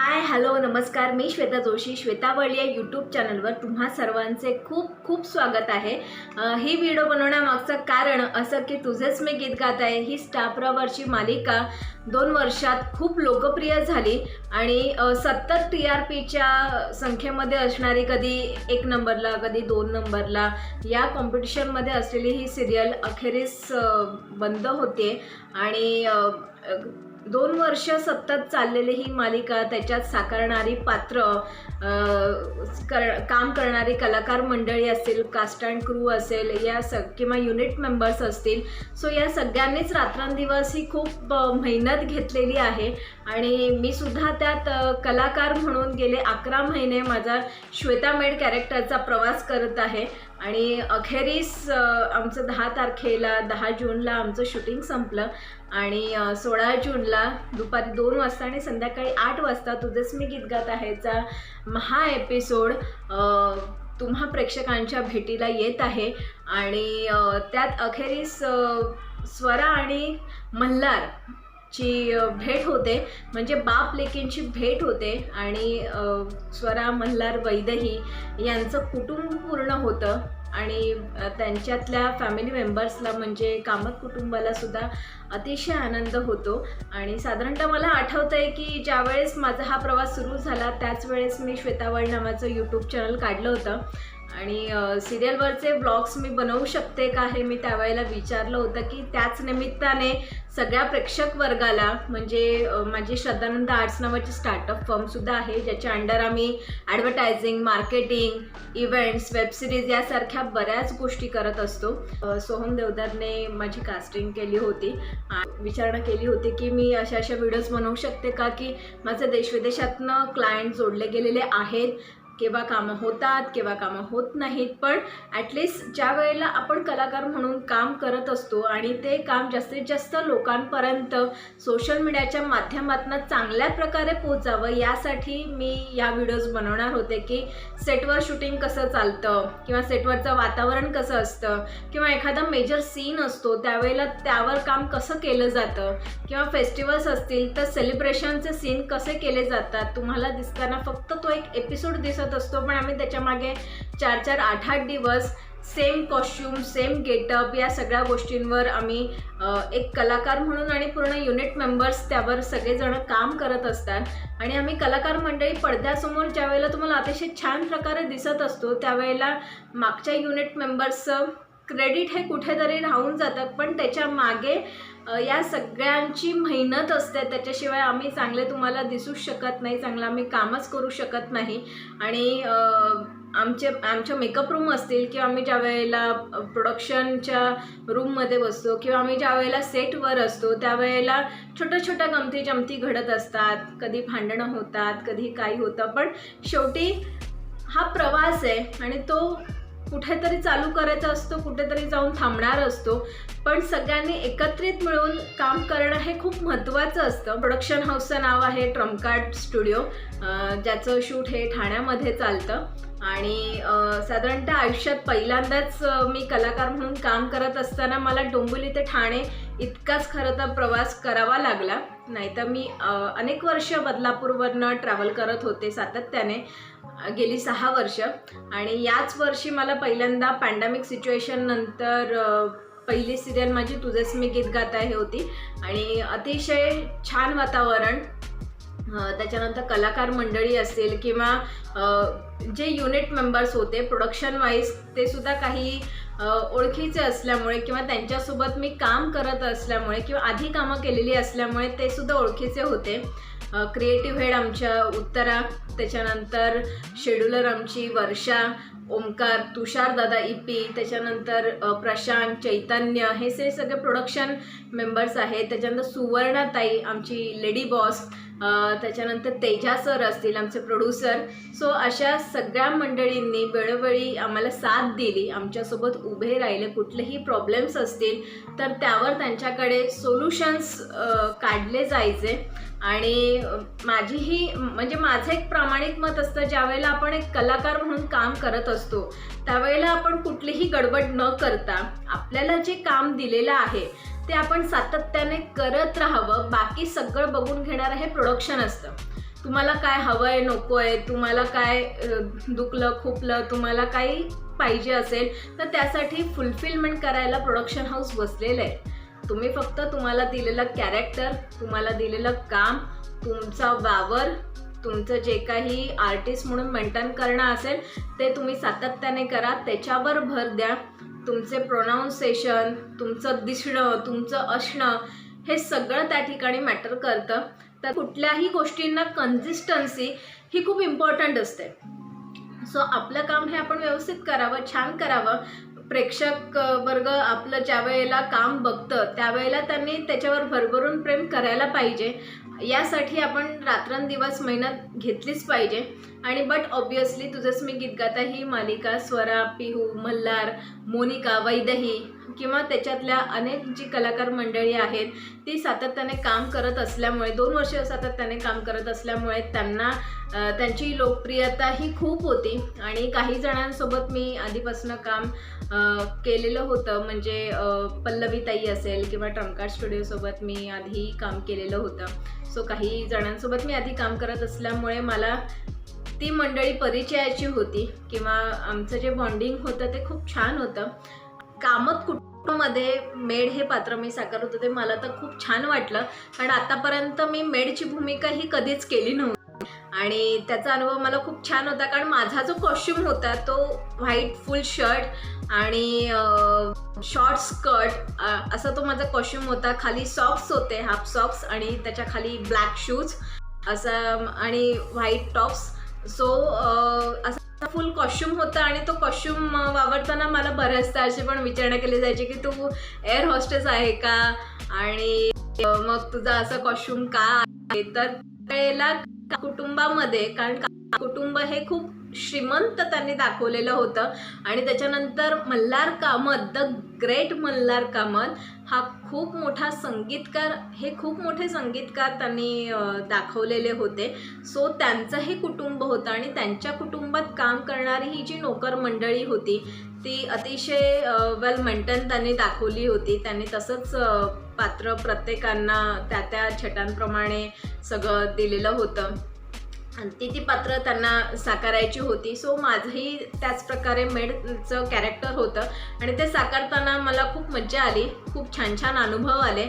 Hi hello नमस्कार. मी श्वेता जोशी श्वेता वळी या यूट्यूब चॅनलवर तुम्हा सर्वांचे खूप खूप स्वागत आहे. ही व्हिडिओ बनवण्यामागचं कारण असं की तुझेच मी गीत गात आहे. ही स्टाप्रवरची मालिका दोन वर्षात खूप लोकप्रिय झाली आणि सत्तर टी आर पीच्या संख्येमध्ये असणारी कधी एक नंबरला कधी दोन नंबरला या कॉम्पिटिशनमध्ये असलेली ही सिरियल अखेरीस बंद होते. आणि दोन वर्ष सतत चाललेली ही मालिका त्याच्यात साकारणारी पात्र कर काम करणारी कलाकार मंडळी असतील कास्ट अँड क्रू असेल या स किंवा युनिट मेंबर्स असतील. सो या सगळ्यांनीच रात्रंदिवस ही खूप मेहनत घेतलेली आहे. आणि मी सुद्धा त्यात कलाकार म्हणून गेले अकरा महिने माझा श्वेता मेड कॅरेक्टरचा प्रवास करत आहे. आणि अखेरीस आमचं दहा तारखेला दहा जूनला आमचं शूटिंग संपलं. आणि सोळा जूनला दुपारी दोन वाजता आणि संध्याकाळी आठ वाजता तुझेच मी गीत गात आहेचा हा एपिसोड तुम्हा प्रेक्षकांच्या भेटीला येत आहे. आणि त्यात अखेरीस स्वरा आणि मल्हार ची भेट होते. म्हणजे बाप लेकींची भेट होते आणि स्वरा मल्हार वैदही यांचं कुटुंब पूर्ण होतं. आणि त्यांच्यातल्या फॅमिली मेंबर्सला म्हणजे कामत कुटुंबाला सुद्धा अतिशय आनंद होतो. आणि साधारणतः मला आठवतं आहे की ज्यावेळेस माझा हा प्रवास सुरू झाला त्याच वेळेस मी श्वेतावळ नावाचं यूट्यूब चॅनल काढलं होतं. आणि सिरियलवरचे ब्लॉग्स मी बनवू शकते का हे मी त्यावेळेला विचारलं होतं की त्याच निमित्ताने सगळ्या प्रेक्षक वर्गाला म्हणजे माझी श्रद्धानंद आर्ट्स नावाची स्टार्टअप फर्मसुद्धा आहे ज्याच्या अंडर आम्ही ॲडव्हर्टायझिंग मार्केटिंग इव्हेंट्स वेबसिरीज यासारख्या बऱ्याच गोष्टी करत असतो. सोहम देवदारने माझी कास्टिंग केली होती. विचारणा केली होती की मी अशा अशा व्हिडिओज बनवू शकते का की माझे देशविदेशातनं क्लायंट जोडले गेलेले आहेत. केव्हा कामं होतात केव्हा कामं होत नाहीत पण ॲटलिस्ट ज्या वेळेला आपण कलाकार म्हणून काम करत असतो आणि ते काम जास्तीत जास्त लोकांपर्यंत सोशल मीडियाच्या माध्यमातून चांगल्या प्रकारे पोचावं यासाठी मी या व्हिडिओज बनवणार होते की सेटवर शूटिंग कसं चालतं किंवा सेटवरचं वातावरण कसं असतं किंवा एखादा मेजर सीन असतो त्यावेळेला त्यावर काम कसं केलं जातं किंवा फेस्टिवल्स असतील तर सेलिब्रेशनचे सीन कसे केले जातात तुम्हाला दिसताना फक्त तो एक एपिसोड दिसत असतो पण आम्ही त्याच्यामागे चार चार आठ आठ दिवस सेम कॉस्ट्युम सेम गेटअप या सगळ्या गोष्टींवर आम्ही एक कलाकार म्हणून आणि पूर्ण युनिट मेंबर्स त्यावर सगळेजण काम करत असतात. आणि आम्ही कलाकार मंडळी पडद्यासमोर ज्यावेळेला तुम्हाला अतिशय छान प्रकारे दिसत असतो त्यावेळेला मागच्या युनिट मेंबर्सचं क्रेडिट हे कुठेतरी राहून जातात पण त्याच्यामागे या सगळ्यांची मेहनत असते. त्याच्याशिवाय आम्ही चांगले तुम्हाला दिसूच शकत नाही चांगलं आम्ही कामच करू शकत नाही. आणि आमचे आमच्या मेकअप रूम असतील किंवा आम्ही ज्या वेळेला प्रोडक्शनच्या रूममध्ये बसतो किंवा आम्ही ज्या वेळेला सेटवर असतो त्यावेळेला छोट्या छोट्या गमती जमती घडत असतात. कधी भांडणं होतात कधी काही होतं. पण शेवटी हा प्रवास आहे आणि तो कुठेतरी चालू करायचा असतो कुठेतरी जाऊन थांबणार असतो. पण सगळ्यांनी एकत्रित मिळून काम करणं हे खूप महत्त्वाचं असतं. प्रोडक्शन हाऊसचं नाव आहे ट्रम्पकार्ड स्टुडिओ ज्याचं शूट हे ठाण्यामध्ये चालतं. आणि साधारणतः आयुष्यात पहिल्यांदाच मी कलाकार म्हणून काम करत असताना मला डोंबिवली ते ठाणे इतकाच खरं तर प्रवास करावा लागला. नाहीतर मी अनेक वर्ष बदलापूरवरनं ट्रॅव्हल करत होते सातत्याने. गेली सहा वर्ष. आणि याच वर्षी मला पहिल्यांदा पॅन्डेमिक सिच्युएशन नंतर पहिली सिरियल माझी तुझेच मी गीत गात आहे होती. आणि अतिशय छान वातावरण त्याच्यानंतर कलाकार मंडळी असेल किंवा जे युनिट मेंबर्स होते प्रोडक्शन वाईज ते सुद्धा काही ओळखीचे असल्यामुळे किंवा त्यांच्यासोबत मी काम करत असल्यामुळे किंवा आधी कामं केलेली असल्यामुळे ते सुद्धा ओळखीचे होते. क्रिएटिव्ह हेड आमच्या उत्तरा त्याच्यानंतर शेड्युलर आमची वर्षा ओमकार तुषार दादा इपी त्याच्यानंतर प्रशांत चैतन्य हे से सगळे प्रोडक्शन मेंबर्स आहेत. त्याच्यानंतर सुवर्णाताई आमची लेडी बॉस त्याच्यानंतर तेजा सर असतील आमचे प्रोड्युसर सो अशा सगळ्या मंडळींनी वेळोवेळी आम्हाला साथ दिली. आमच्यासोबत उभे राहिले. कुठलेही प्रॉब्लेम्स असतील तर त्यावर त्यांच्याकडे सोल्युशन्स काढले जायचे. आणि माझी माझीही म्हणजे माझं एक प्रामाणिक मत असतं ज्यावेळेला आपण एक कलाकार म्हणून काम करत असतो त्यावेळेला आपण कुठलीही गडबड न करता आपल्याला जे काम दिलेलं आहे ते आपण सातत्याने करत राहावं बाकी सगळं बघून घेणारं हे प्रोडक्शन असतं. तुम्हाला काय हवं आहे नको आहे तुम्हाला काय दुखलं खुपलं तुम्हाला काही पाहिजे असेल तर त्यासाठी फुलफिलमेंट करायला प्रोडक्शन हाऊस बसलेलं आहे. तुम्ही फक्त तुम्हाला दिलेलं कॅरेक्टर तुम्हाला दिलेलं काम तुमचा वावर तुमचं जे काही आर्टिस्ट म्हणून मेंटेन करणं असेल ते तुम्ही सातत्याने करा. त्याच्यावर भर द्या. तुमचे प्रोनाऊन्सेशन तुमचं दिसणं तुमचं असणं हे सगळं त्या ठिकाणी मॅटर करतं. तर कुठल्याही गोष्टींना कन्सिस्टन्सी ही खूप इम्पॉर्टंट असते. सो आपलं काम हे आपण व्यवस्थित करावं छान करावं. प्रेक्षक वर्ग आपलं ज्या वेळेला काम बघतं त्यावेळेला त्यांनी त्याच्यावर भरभरून प्रेम करायला पाहिजे. यासाठी आपण रात्रंदिवस मेहनत घेतलीच पाहिजे. आणि बट ऑब्वियसली तुझंच मी गीत गाता ही मालिका स्वरा पिहू मल्हार मोनिका वैदही किंवा त्याच्यातल्या अनेक जी कलाकार मंडळी आहेत ती सातत्याने काम करत असल्यामुळे दोन वर्ष सातत्याने काम करत असल्यामुळे त्यांना त्यांची लोकप्रियता ही खूप होती. आणि काही जणांसोबत मी आधीपासून काम केलेलं होतं. म्हणजे पल्लवीताई असेल किंवा ट्रमकार्ड स्टुडिओसोबत मी आधी काम केलेलं होतं. सो काही जणांसोबत मी आधी काम करत असल्यामुळे मला ती मंडळी परिचयाची होती किंवा आमचं जे बॉन्डिंग होतं ते खूप छान होतं. कामत कुटुंबामध्ये मेड हे पात्र मी साकारत होते मला तर खूप छान वाटलं. कारण आतापर्यंत मी मेडची भूमिका ही कधीच केली नव्हती. आणि त्याचा अनुभव मला खूप छान होता कारण माझा जो कॉस्ट्युम होता तो व्हाईट फुल शर्ट आणि शॉर्ट स्कर्ट असा तो माझा कॉस्ट्युम होता. खाली सॉक्स होते हाफ सॉक्स आणि त्याच्याखाली ब्लॅक शूज असा आणि व्हाईट टॉप्स सो असा फुल कॉस्ट्युम होता आणि तो कॉस्ट्युम वावरताना मला बऱ्याचदा अशी पण विचारणा केली जायची की तू एअर हॉस्टेस आहे का? आणि मग तुझा असं कॉस्ट्युम का आहे? तर वेळेला कुटुंबामध्ये कारण का- कुटुंब हे खूप श्रीमंत त्यांनी दाखवलेलं होतं. आणि त्याच्यानंतर मल्हार कामत द ग्रेट मल्हार कामत हा खूप मोठा संगीतकार हे खूप मोठे संगीतकार त्यांनी दाखवलेले होते. सो त्यांचं हे कुटुंब होतं आणि त्यांच्या कुटुंबात काम करणारी ही जी नोकर मंडळी होती ती अतिशय वेल मेंटेन त्यांनी दाखवली होती. त्यांनी तसंच पात्र प्रत्येकांना त्या त्या छटांप्रमाणे सगळं दिलेलं होतं. आणि ती ती पात्र त्यांना साकारायची होती. सो माझंही त्याच प्रकारे मेडचं कॅरेक्टर होतं. आणि ते साकारताना मला खूप मज्जा आली. खूप छान छान अनुभव आले.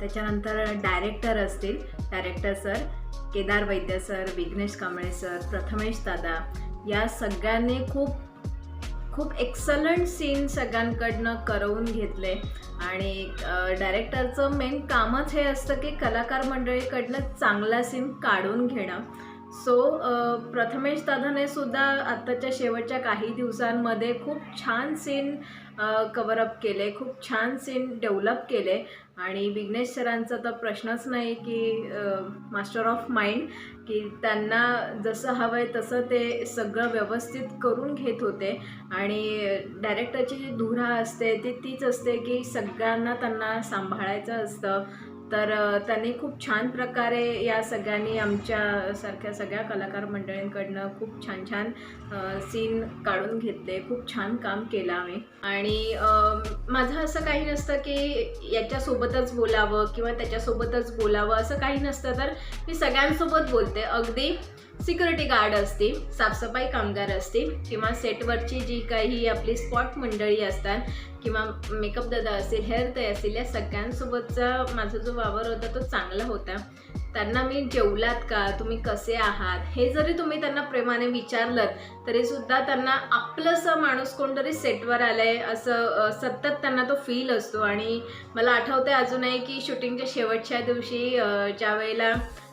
त्याच्यानंतर डायरेक्टर असतील. Director sir Kedar Vaidya sir Vighnesh Kamble sir Prathamesh Dada या सगळ्यांनी खूप खूप एक्सलंट सीन सगळ्यांकडनं करवून घेतले. आणि डायरेक्टरचं मेन कामच हे असतं की कलाकार मंडळीकडनं चांगला सीन काढून घेणं. सो प्रथमेश दादाने सुद्धा आत्ताच्या शेवटच्या काही दिवसांमध्ये खूप छान सीन कवरअप केले खूप छान सीन डेव्हलप केले. आणि विघ्नेश सरांचा तर प्रश्नच नाही की मास्टर ऑफ माइंड की त्यांना जसं हवं आहे तसं ते सगळं व्यवस्थित करून घेत होते. आणि डायरेक्टरची जी धुरा असते ती तीच असते की सगळ्यांना त्यांना सांभाळायचं असतं. तर त्यांनी खूप छान प्रकारे या सगळ्यांनी आमच्यासारख्या सगळ्या कलाकार मंडळींकडनं खूप छान छान सीन काढून घेतले. खूप छान काम केलं आम्ही. आणि माझं असं काही नसतं की याच्यासोबतच बोलावं किंवा त्याच्यासोबतच बोलावं असं काही नसतं. तर मी सगळ्यांसोबत बोलते. अगदी सिक्युरिटी गार्ड असतील साफसफाई कामगार असतील किंवा सेटवरची जी काही आपली स्पॉट मंडळी असतात किंवा मेकअप दादा असेल हेअर ते असेल या सगळ्यांसोबतचा माझा जो वावर होता तो चांगला होता. त्यांना मी जेवलात का? तुम्ही कसे आहात? हे जरी तुम्ही त्यांना प्रेमाने विचारलं तरीसुद्धा त्यांना आपलंसं माणूस कोणतरी सेटवर आलं आहे असं सतत त्यांना तो फील असतो. आणि मला आठवतं आहे अजूनही की शूटिंगच्या शेवटच्या दिवशी ज्या वेळेला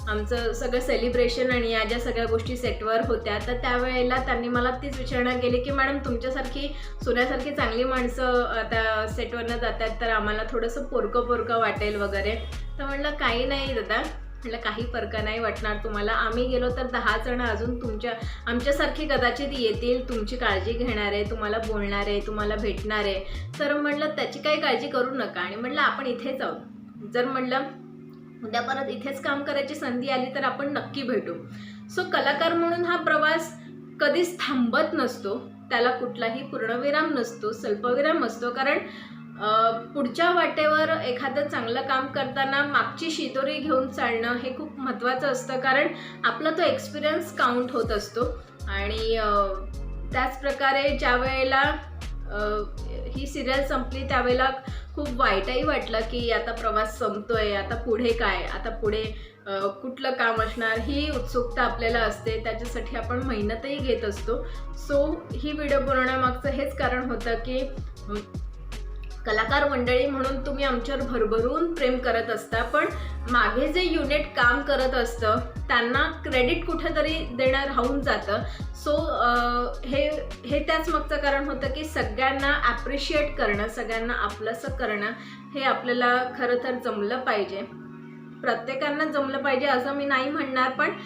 आमचं सगळं सेलिब्रेशन आणि या ज्या सगळ्या गोष्टी सेटवर होत्या तर त्यावेळेला त्यांनी मला तीच विचारणा केली की मॅडम तुमच्यासारखी सोन्यासारखी चांगली माणसं आता सेटवरनं जातात तर आम्हाला थोडंसं पोरकं पोरकं वाटेल वगैरे. तर म्हटलं काही नाही दादा म्हटलं काही फरक नाही वाटणार तुम्हाला. आम्ही गेलो तर दहा जण अजून तुमच्या आमच्यासारखी कदाचित येतील तुमची काळजी घेणार आहे तुम्हाला बोलणार आहे तुम्हाला भेटणार. आहे तर म्हटलं त्याची काही काळजी करू नका. आणि म्हटलं आपण इथेच आहोत. जर म्हटलं उद्या परत इथेच काम करायची संधी आली तर आपण नक्की भेटू. सो कलाकार म्हणून हा प्रवास कधीच थांबत नसतो. त्याला कुठलाही पूर्णविराम नसतो स्वल्पविराम असतो. कारण पुढच्या वाटेवर एखादं चांगलं काम करताना मागची शिदोरी घेऊन चालणं हे खूप महत्त्वाचं असतं. कारण आपला तो एक्सपिरियन्स काउंट होत असतो. आणि त्याचप्रकारे ज्या वेळेला ही सिरियल संपली त्यावेळेला खूप वाईटही वाटलं की आता प्रवास संपतोय आता पुढे काय? आता पुढे कुठलं काम असणार? ही उत्सुकता आपल्याला असते. त्याच्यासाठी आपण मेहनतही घेत असतो. सो ही व्हिडिओ बनवण्यामागचं हेच कारण होतं की कलाकार मंडळी म्हणून तुम्ही आमच्यावर भरभरून प्रेम करत असता पण मागे जे युनिट काम करत असतं त्यांना क्रेडिट कुठेतरी देणं राहून जातं. सो हे हे त्याच मागचं कारण होतं की सगळ्यांना ॲप्रिशिएट करणं सगळ्यांना आपलंसं करणं हे आपल्याला खरं तर जमलं पाहिजे. प्रत्येकांना जमलं पाहिजे असं मी नाही म्हणणार पण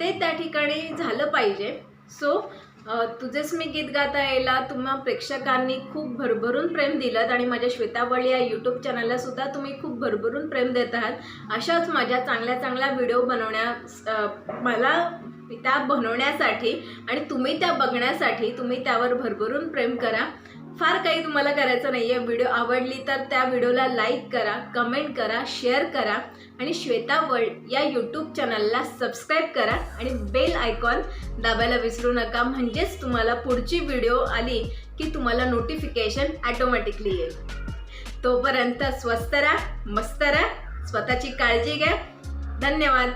ते त्या ठिकाणी झालं पाहिजे. सो तुझेच मी गीत गाता यायला तुम्हा प्रेक्षकांनी खूप भरभरून प्रेम दिलं आणि माझ्या श्वेतावळी या यूट्यूब चॅनलला सुद्धा तुम्ही खूप भरभरून प्रेम देत आहात. अशाच माझ्या चांगल्या चांगल्या व्हिडिओ बनवण्या मला त्या बनवण्यासाठी आणि तुम्ही त्या बघण्यासाठी तुम्ही त्यावर भरभरून प्रेम करा. फार काही तुम्हाला करायचं नाही आहे व्हिडिओ आवडली तर त्या व्हिडिओला लाईक करा कमेंट करा शेअर करा आणि श्वेता वर्ल्ड या यूट्यूब चॅनलला सबस्क्राईब करा आणि बेल आयकॉन दाबायला विसरू नका. म्हणजेच तुम्हाला पुढची व्हिडिओ आली की तुम्हाला नोटिफिकेशन ॲटोमॅटिकली येईल. तोपर्यंत स्वस्त राहा मस्त राहा स्वतःची काळजी घ्या. धन्यवाद.